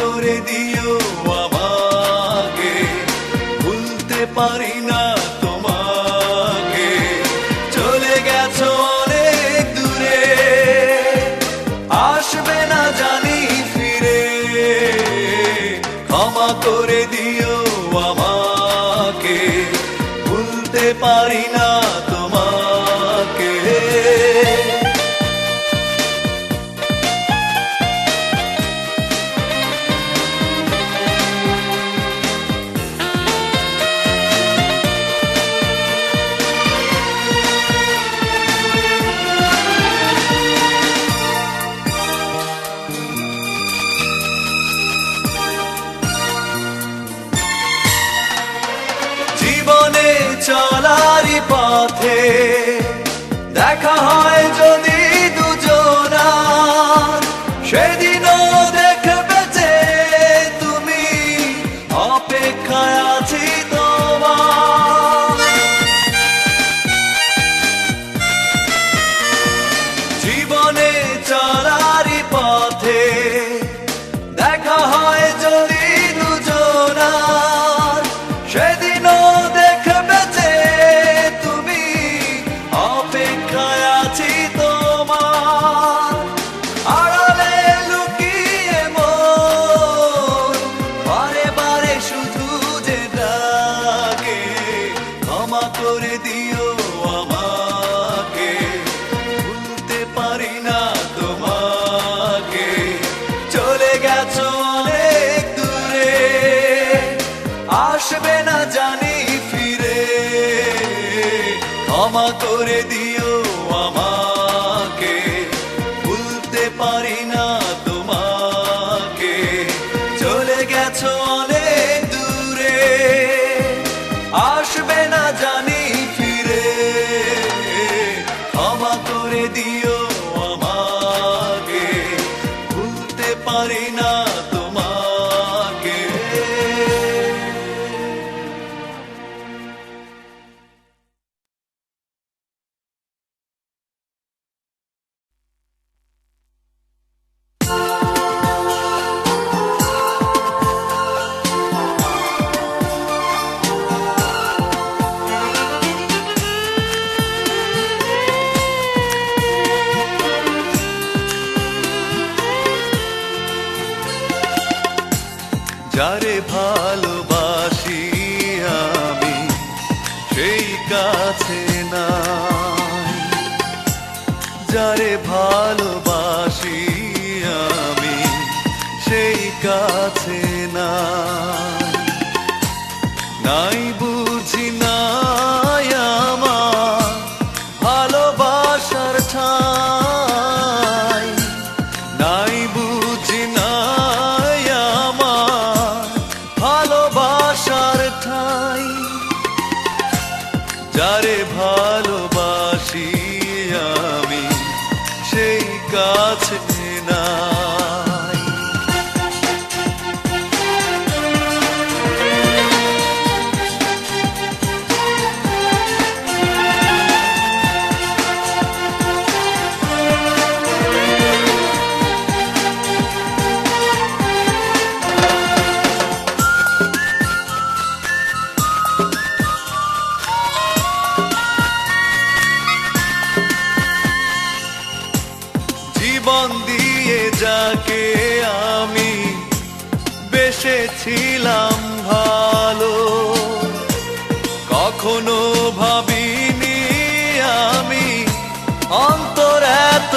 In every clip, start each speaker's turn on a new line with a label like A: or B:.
A: করে দিও আমাকে। ভুলতে পারি হয় সেই কাছে নাই। যারে ভালোবাসি আমি সেই কাছে নাই। নাই বুঝ সেই কাছে না। এসেছিলাম ভালো। কখনো ভাবিনি আমি অন্তর এত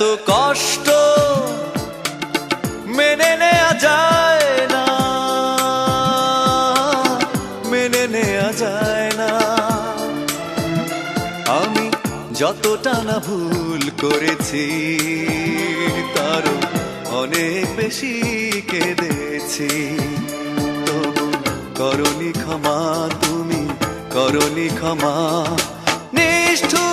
A: এত কষ্ট মেনে নেয়া যায় না। মেনে নেয়া যায় না। আমি যতটা না ভুল করেছি তার অনেক বেশি কেঁদেছি। তবু করি ক্ষমা, তুমি করি ক্ষমা, নিষ্ঠুর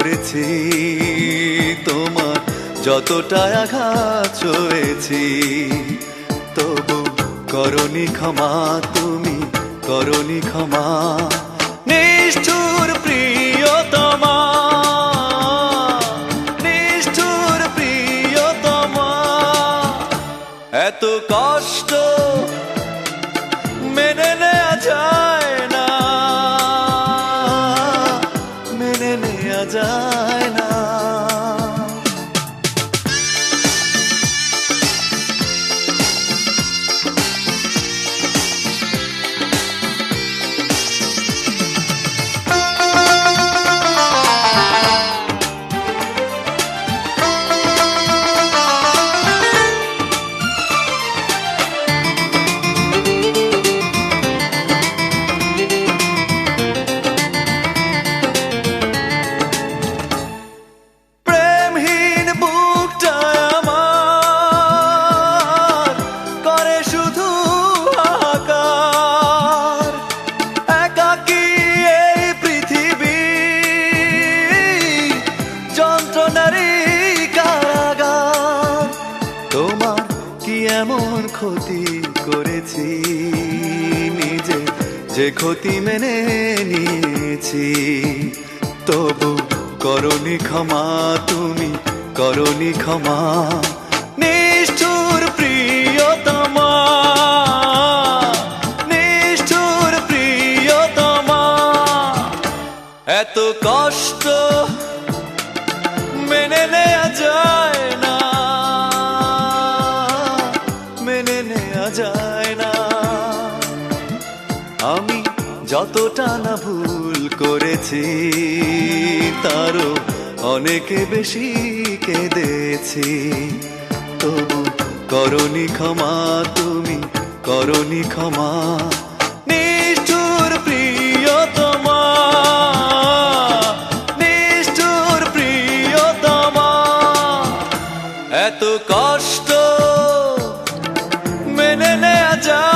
A: করেছি। তোমার যতটা আঘাত ছয়েছি তবু করণি ক্ষমা তুমি করণি ক্ষমা। ক্ষতি মেনে নিয়েছি। তবু করনি ক্ষমা তুমি, করনি ক্ষমা। নিষ্ঠুর প্রিয়তমা নিষ্ঠুর প্রিয়তমা। এত কষ্ট মেনে নেয়া যায়। যতটা না ভুল করেছি, তারও অনেকে বেশি কেঁদেছি। তবু করনি ক্ষমা, তুমি করনি ক্ষমা। নিষ্ঠুর এত কষ্ট মেনে নেয়া যায়।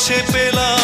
A: এসে পেলাম।